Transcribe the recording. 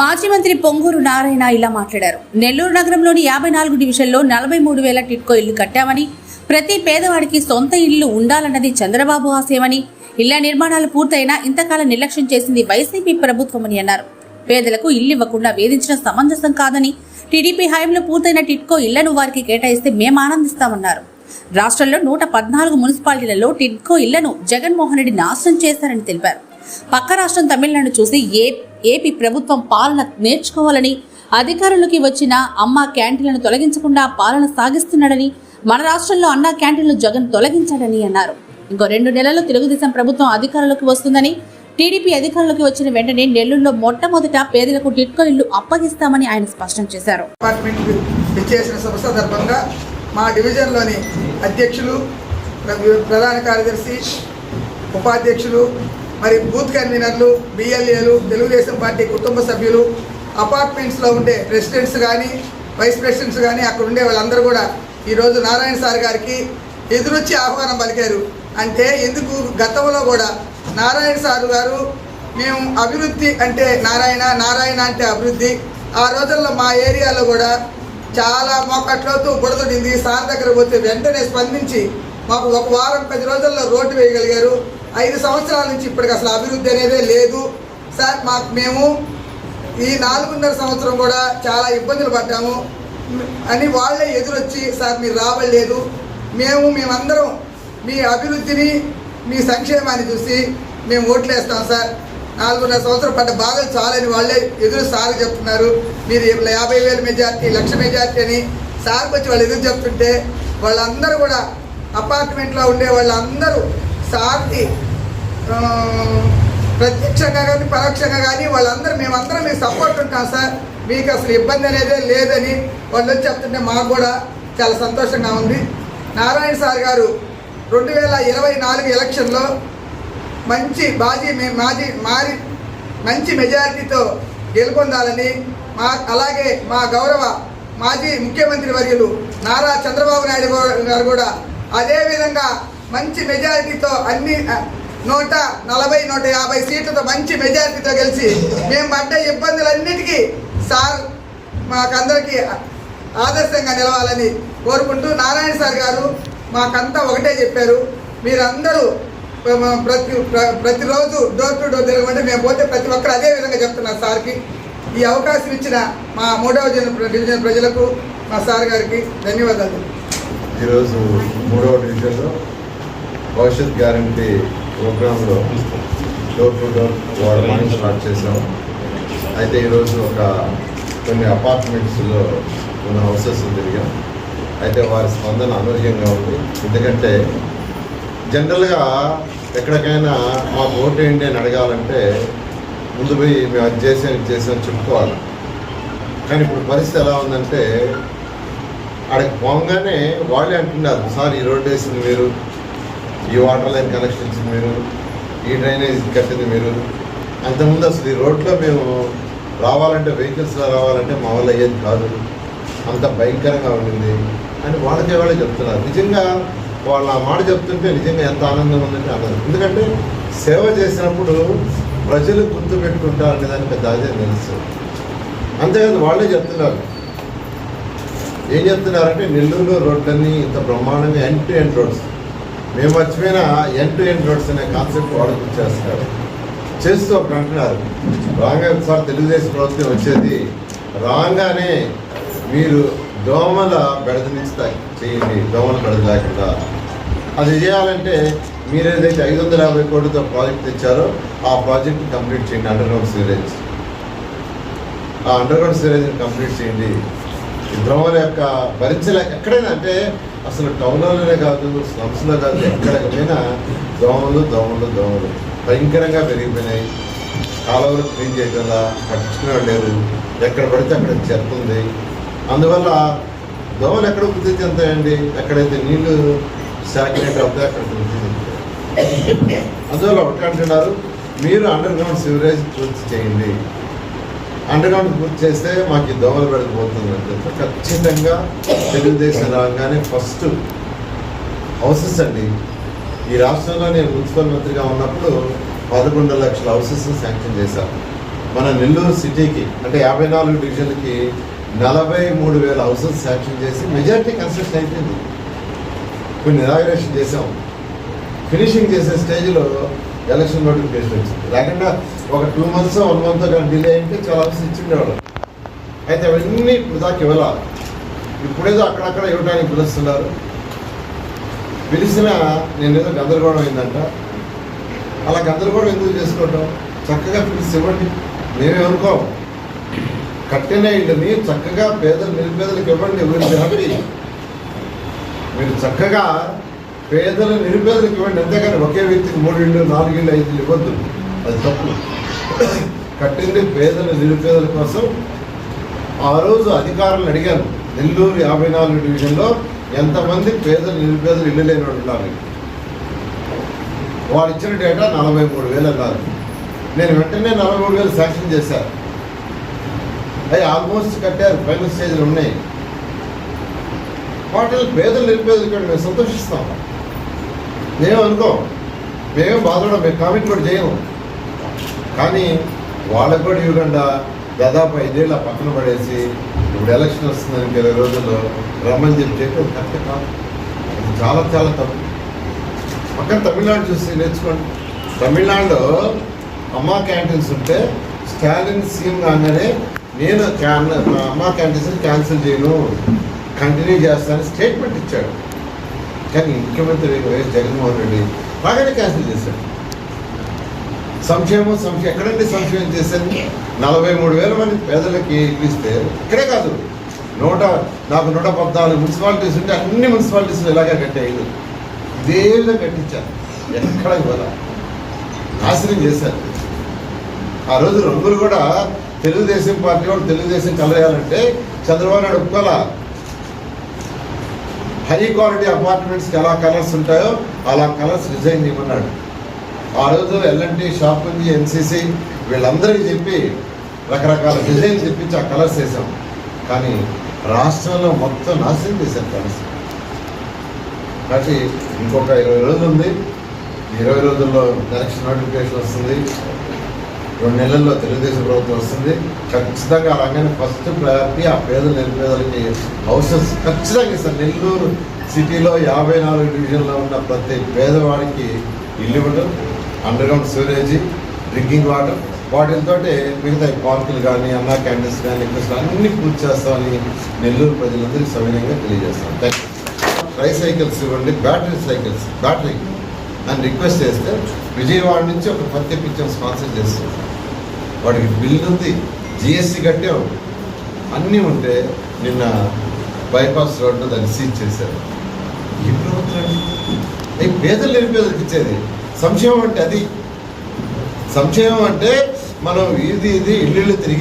మాజీ మంత్రి పొంగూరు నారాయణ ఇలా మాట్లాడారు. నెల్లూరు నగరంలోని యాభై నాలుగు డివిజన్లో నలభై మూడు వేల టిట్కో ఇల్లు కట్టామని ప్రతి పేదవాడికి సొంత ఇల్లు ఉండాలన్నది చంద్రబాబు ఆశయమని ఇళ్ళ నిర్మాణాలు పూర్తయినా ఇంతకాలం నిర్లక్ష్యం చేసింది వైసీపీ ప్రభుత్వమని అన్నారు. పేదలకు ఇల్లు ఇవ్వకుండా వేధించడం సమంజసం కాదని టీడీపీ హయాంలో పూర్తయిన టిట్కో ఇళ్ళను వారికి కేటాయిస్తే మేము ఆనందిస్తామన్నారు. రాష్ట్రంలో నూట పద్నాలుగు మున్సిపాలిటీలలో టిట్కో ఇళ్ళను జగన్మోహన్ రెడ్డి నాశనం చేశారని తెలిపారు. పక్క రాష్ట్రం తమిళనాడు చూసి ఏ ఏపీ ప్రభుత్వం పాలన నేర్చుకోవాలని అధికారంలోకి వచ్చిన అమ్మ క్యాంటీన్లను తొలగించకుండా పాలన సాగిస్తున్నాడని మన రాష్ట్రంలో అన్న క్యాంటీన్లు జగన్ తొలగించాడని అన్నారు. ఇంకో రెండు నెలల్లో తెలుగుదేశం ప్రభుత్వం అధికారంలోకి వస్తుందని టీడీపీ అధికారంలోకి వచ్చిన వెంటనే నెల్లూరులో మొట్టమొదట పేదలకు టిట్కో ఇల్లు అప్పగిస్తామని ఆయన స్పష్టం చేశారు. మా డివిజన్లోని అధ్యక్షులు ప్రధాన కార్యదర్శి ఉపాధ్యక్షులు మరి బూత్ కన్వీనర్లు బిఎల్ఏలు తెలుగుదేశం పార్టీ కుటుంబ సభ్యులు అపార్ట్మెంట్స్లో ఉండే ప్రెసిడెంట్స్ కానీ వైస్ ప్రెసిడెంట్స్ కానీ అక్కడ ఉండే వాళ్ళందరూ కూడా ఈరోజు నారాయణ సార్ గారికి ఎదురొచ్చి ఆహ్వానం పలికారు. అంటే ఎందుకు? గతంలో కూడా నారాయణ సారు గారు మేము అభివృద్ధి అంటే నారాయణ నారాయణ అంటే అభివృద్ధి. ఆ రోజుల్లో మా ఏరియాలో కూడా చాలా మోకట్లోతూ బుడదొడింది. సార్ దగ్గర పోతే వెంటనే స్పందించి మాకు ఒక వారం పది రోజుల్లో రోడ్డు వేయగలిగారు. ఐదు సంవత్సరాల నుంచి ఇప్పటికి అసలు అభివృద్ధి అనేదే లేదు. సార్ మాకు మేము ఈ నాలుగున్నర సంవత్సరం కూడా చాలా ఇబ్బందులు పడ్డాము. అని వాళ్ళే ఎదురొచ్చి సార్ మీరు రావలేదు మేము మేమందరం మీ అభివృద్ధిని మీ సంక్షేమాన్ని చూసి మేము ఓట్లేస్తాం సార్. నాలుగున్నర సంవత్సరం పడ్డ బాధలు చాలని వాళ్ళే ఎదురు సార్ చెప్తున్నారు. మీరు యాభై వేల మెజార్టీ లక్ష మెజార్టీ అని సార్కి వచ్చి వాళ్ళు ఎదురు చెప్తుంటే వాళ్ళందరూ కూడా అపార్ట్మెంట్లో ఉండే వాళ్ళందరూ శాంతి ప్రత్యక్షంగా కానీ పరోక్షంగా కానీ వాళ్ళందరూ మేమందరం మీకు సపోర్ట్ ఉంటాం సార్. మీకు అసలు ఇబ్బంది అనేది లేదని వాళ్ళు వచ్చి చెప్తుంటే మాకు కూడా చాలా సంతోషంగా ఉంది. నారాయణ సార్ గారు రెండు వేల ఇరవై నాలుగు ఎలక్షన్లో మంచి బాజీ మే- మాజీ మారి మంచి మెజారిటీతో గెలుపొందాలని మా అలాగే మా గౌరవ మాజీ ముఖ్యమంత్రి వర్యులు నారా చంద్రబాబు నాయుడు గారు కూడా అదేవిధంగా మంచి మెజారిటీతో అన్ని నూట నలభై నూట యాభై సీట్లతో మంచి మెజారిటీతో గెలిచి మేము పడ్డ ఇబ్బందులన్నిటికీ సార్ మాకందరికీ ఆదర్శంగా నిలవాలని కోరుకుంటూ నారాయణ సార్ గారు మాకంతా ఒకటే చెప్పారు. మీరందరూ ప్రతి ప్ర- ప్రతిరోజు డోర్ టు డోర్ తిరగమంటే మేము పోతే ప్రతి ఒక్కరు అదే విధంగా చెప్తున్నారు సార్కి. ఈ అవకాశం ఇచ్చిన మా మూడవ డివిజన్ ప్రజలకు మా సార్ గారికి ధన్యవాదాలు. ఈరోజు మూడవ డివిజన్లో భవిష్యత్ గ్యారంటీ ప్రోగ్రాంలో డోర్ టు డోర్ వాడమని స్టార్ట్ చేసాం అయితే ఈరోజు ఒక కొన్ని అపార్ట్మెంట్స్లో ఉన్న హౌసెస్ తిరిగాం. అయితే వారి స్పందన అనూహ్యంగా ఉంది. ఎందుకంటే జనరల్గా ఎక్కడికైనా మా ఓటు ఏంటి అని అడగాలంటే ముందు పోయి మేము అది చేసాం ఇది చేసాం చెప్పుకోవాలి. కానీ ఇప్పుడు పరిస్థితి ఎలా ఉందంటే అక్కడికి పోగానే వాళ్ళే అంటున్నారు సార్ ఈ రోడ్డు వేసింది మీరు ఈ వాటర్ లైన్ కనెక్షన్స్ మీరు ఈ డ్రైనేజ్ కట్టింది మీరు. అంతకుముందు అసలు ఈ రోడ్లో మేము రావాలంటే వెహికల్స్లో రావాలంటే మా వల్ల అయ్యేది కాదు. అంత భయంకరంగా ఉండింది అని వాళ్ళకే వాళ్ళే చెప్తున్నారు. నిజంగా వాళ్ళు ఆ మాట చెప్తుంటే నిజంగా ఎంత ఆనందం ఉందంటే ఆనందం. ఎందుకంటే సేవ చేసినప్పుడు ప్రజలు గుర్తు అనే దానికి పెద్ద అదే తెలుసు. అంతేకాదు వాళ్ళే చెప్తున్నారు. ఏం చెప్తున్నారంటే నెల్లూరులో రోడ్లన్నీ ఇంత బ్రహ్మాండంగా ఎండ్ టు ఎండ్ రోడ్స్ మేము మర్చిపోయిన ఎన్ టు ఎన్ రోడ్స్ అనే కాన్సెప్ట్ వాడుకు చేస్తారు చేస్తూ ఒకటి అంటున్నారు రాగా ఒకసారి తెలుగుదేశం ప్రభుత్వం వచ్చేది రాగానే మీరు దోమల బెడద నుంచి చేయండి దోమల బెడద లేకుండా. అది చేయాలంటే మీరు ఏదైతే ఐదు వందల యాభై కోట్లతో ప్రాజెక్ట్ తెచ్చారో ఆ ప్రాజెక్ట్ కంప్లీట్ చేయండి అండర్ గ్రౌండ్ సివరేజ్ ఆ అండర్ గ్రౌండ్ సివరేజ్ని కంప్లీట్ చేయండి. ఈ యొక్క భరించలే. ఎక్కడైనా అంటే అసలు టౌన్లోనే కాదు స్లమ్స్లో కాదు ఎక్కడైనా దోమలు దోమలు దోమలు భయంకరంగా పెరిగిపోయినాయి. కాలువలు క్లీన్ చేయగల పట్టించుకునే లేరు. ఎక్కడ పడితే అక్కడ చెప్తుంది అందువల్ల దోమలు ఎక్కడ వృద్ధి చెందుతాయండి ఎక్కడైతే నీళ్ళు సాకినట్టు అవుతాయి అక్కడ వృద్ధి చెందుతాయి అందువల్ల ఒకటి అంటున్నారు మీరు అండర్ గ్రౌండ్ సివరేజ్ పూర్తి చేయండి. అండర్గ్రౌండ్ పూర్తి చేస్తే మాకు ఈ దోమలు పెడకపోతుంది అంటే ఖచ్చితంగా తెలుగుదేశం రాగానే ఫస్ట్ హౌసెస్ అండి. ఈ రాష్ట్రంలో నేను మున్సిపల్ మంత్రిగా ఉన్నప్పుడు పదకొండు లక్షల హౌసెస్ శాంక్షన్ చేశాను మన నెల్లూరు సిటీకి అంటే యాభై నాలుగు డివిజన్లకి నలభై మూడు వేల హౌసెస్ శాంక్షన్ చేసి మెజారిటీ కన్స్ట్రక్షన్ అయిపోయింది. కొన్ని ఇనాగ్రేషన్ చేసాం ఫినిషింగ్ చేసే స్టేజ్లో ఎలక్షన్ నోటిఫికేషన్ వచ్చింది లేకుండా ఒక టూ మంత్స్ వన్ మంత్ కానీ డిలే అయితే చాలా హౌసెస్ ఇచ్చిండేవాళ్ళు. అయితే అవన్నీ ఇప్పుడు దాకా ఇప్పుడేదో అక్కడక్కడ ఇవ్వడానికి పిలుస్తున్నారు. పిలిచినా నేను ఏదో గందరగోళం అయిందంట. అలా గందరగోళం ఎందుకు చేసుకోవటం? చక్కగా పిలిచి ఇవ్వండి. మేమేమనుకో కట్టిన ఇళ్ళని చక్కగా పేదలు నిరుపేదలకు ఇవ్వండి వీళ్ళు హ్యాపీ మీరు చక్కగా పేదలు నిరుపేదలకు ఇవ్వండి. అంతేగాని ఒకే వ్యక్తికి మూడు ఇళ్ళు నాలుగు ఐదు ఇళ్ళు ఇవ్వద్దు. అది తప్పు. కట్టింది పేదల నిరుపేదల కోసం. ఆ రోజు అధికారులను అడిగాను నెల్లూరు యాభై నాలుగు డివిజన్లో ఎంతమంది పేదలు నిరుపేదలు ఇల్లు లేని వాళ్ళు ఉన్నారు? వాళ్ళు ఇచ్చిన డేటా నలభై మూడు వేలు అన్నారు నేను వెంటనే నలభై మూడు వేలు శాంక్షన్ చేశాను అవి ఆల్మోస్ట్ కట్టారు ఫైనల్ స్టేజ్లు ఉన్నాయి. వాటిని పేదలు నిరుపేదలు మేము సంతోషిస్తాం. మేము అనుకో మేమేం బాధపడం మేము కామెంట్ కూడా చేయము. కానీ వాళ్ళకు కూడా ఇవ్వకుండా దాదాపు ఐదేళ్ళ పక్కన పడేసి ఇప్పుడు ఎలక్షన్ వస్తుందని ఇరవై రోజుల్లో రమ్మని చెప్పి చెప్పి అది కరెక్ట్ కాదు. అది చాలా చాలా తప్పు. పక్కన తమిళనాడు చూసి నేర్చుకోండి. తమిళనాడులో అమ్మా క్యాంటీన్స్ ఉంటే స్టాలిన్ సీఎం కాగానే నేను క్యాన్ అమ్మా క్యాంటీన్స్ క్యాన్సిల్ చేయను. కంటిన్యూ చేస్తానని స్టేట్మెంట్ ఇచ్చాడు. కానీ ముఖ్యమంత్రి వైఎస్ జగన్మోహన్ రెడ్డి బాగానే క్యాన్సిల్ చేశాడు సంక్షేమం సంక్షేమం ఎక్కడండి సంక్షేమం చేశారు? నలభై మూడు వేల మంది పేదలకి ఇల్లు ఇస్తే ఇక్కడే కాదు. నూట నాకు నూట పద్నాలుగు మున్సిపాలిటీస్ ఉంటే అన్ని మున్సిపాలిటీస్ ఇలాగే కట్టాయి ఇల్లు. ఇదే విధంగా కట్టించారు. ఎక్కడ కూడా నాశనం చేశారు. ఆ రోజు రంగులు కూడా తెలుగుదేశం పార్టీ వాళ్ళు తెలుగుదేశం కలయాలంటే చంద్రబాబు నాయుడు ఒప్పుకోవాలా? హై క్వాలిటీ అపార్ట్మెంట్స్కి ఎలా కలర్స్ ఉంటాయో అలా కలర్స్ డిజైన్ ఇవ్వన్నాడు. ఆ రోజు ఎల్ఎన్టీ షాప్ ఉంది ఎన్సీసీ వీళ్ళందరికీ చెప్పి రకరకాల డిజైన్ చెప్పించి ఆ కలర్స్ వేసాం కానీ రాష్ట్రంలో మొత్తం నాశనం చేశారు కలర్స్. కాబట్టి ఇంకొక ఇరవై రోజులు ఉంది. ఇరవై రోజుల్లో ఎలక్షన్ నోటిఫికేషన్ వస్తుంది. రెండు నెలల్లో తెలుగుదేశం ప్రభుత్వం వస్తుంది. ఖచ్చితంగా అలాగనే ఫస్ట్ ప్రయారిటీ ఆ పేద నిరుపేదలకి హౌసెస్ ఖచ్చితంగా ఇస్తారు. నెల్లూరు సిటీలో యాభై నాలుగు డివిజన్లో ఉన్న ప్రతి పేదవాడికి ఇల్లు ఇవ్వడం అండర్గ్రౌండ్ సివరేజీ డ్రింకింగ్ వాటర్ వాటితో మిగతా పార్కులు కానీ అన్నా క్యాంటీన్స్ కానీ ఇక్కడ అన్ని పూర్తి చేస్తామని నెల్లూరు ప్రజలందరికీ సవినయంగా తెలియజేస్తాం. థ్యాంక్ ట్రై సైకిల్స్ ఇవ్వండి బ్యాటరీ సైకిల్స్ బ్యాటరీ అని రిక్వెస్ట్ చేస్తే విజయవాడ నుంచి ఒక పత్తి పిక్చర్ స్పాన్సర్ చేస్తుంది. వాడికి బిల్ ఉంది జిఎస్టీ కట్టే అన్నీ ఉంటే నిన్న బైపాస్ రోడ్డు దాన్ని సీజ్ చేశారు. ఈ ప్రభుత్వం ఈ పేదలు పేదలకు ఇచ్చేది? సంక్షేమం అంటే అది. సంక్షేమం అంటే మనం ఇది ఇది ఇల్లు తిరిగి